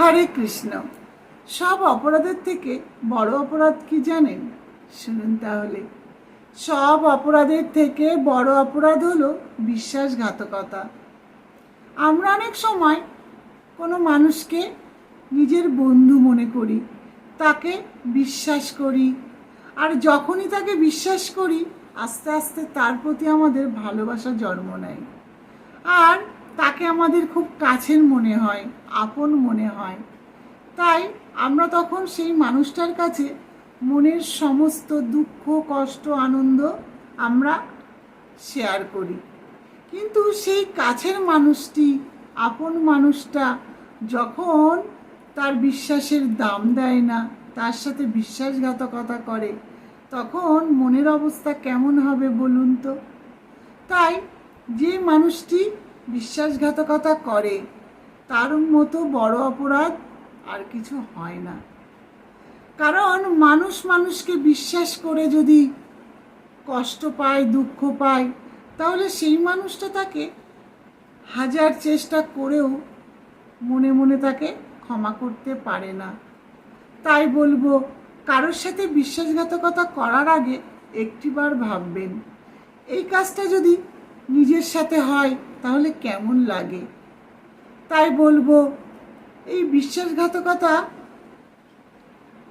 হরে কৃষ্ণ। সব অপরাধের থেকে বড় অপরাধ কি জানেন? শুনুন তাহলে। সব অপরাধের থেকে বড় অপরাধ হলো বিশ্বাসঘাতকতা। আমরা অনেক সময় কোনো মানুষকে নিজের বন্ধু মনে করি, তাকে বিশ্বাস করি, আর যখনই তাকে বিশ্বাস করি, আস্তে আস্তে তার প্রতি আমাদের ভালোবাসা জন্ম নেয়। তাকে আমাদের খুব কাছের মনে হয়, আপন মনে হয়। তাই আমরা তখন সেই মানুষটার কাছে মনের সমস্ত দুঃখ, কষ্ট, আনন্দ আমরা শেয়ার করি। কিন্তু সেই কাছের মানুষটি, আপন মানুষটা যখন তার বিশ্বাসের দাম দেয় না, তার সাথে বিশ্বাসঘাতকতা করে, তখন মনের অবস্থা কেমন হবে বলুন তো? তাই যে মানুষটি বিশ্বাসঘাতকতা করে। তার মতো বড় অপরাধ, আর কিছু হয় না। কারণ মানুষ মানুষকে বিশ্বাস করে যদি কষ্ট পায়, দুঃখ পায়, তাহলে সেই মানুষটা তাকে হাজার চেষ্টা করেও মনে মনে তাকে ক্ষমা করতে পারে না। তাই বলব, কারোর সাথে বিশ্বাসঘাতকতা করার আগে একটিবার ভাববেন। এই কাজটা যদি নিজের সাথে হয়, তাহলে কেমন লাগে? তাই বলব, এই বিশ্বাসঘাতকতা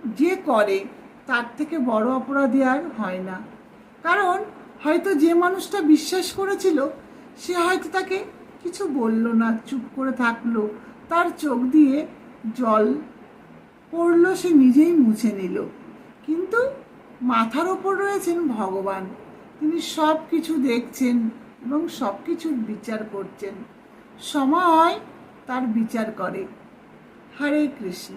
যে করে, তার থেকে বড় অপরাধী আর হয় না। কারণ হয়তো যে মানুষটা বিশ্বাস করেছিল, সে হয়তো তাকে কিছু বলল না, চুপ করে থাকল, তার চোখ দিয়ে জল পড়ল, সে নিজেই মুছে নিল। কিন্তু মাথার ওপর রয়েছেন ভগবান। তিনি সব কিছু দেখছেন এবং সব কিছুর বিচার করছেন। সময় তার বিচার করে। হরে কৃষ্ণ।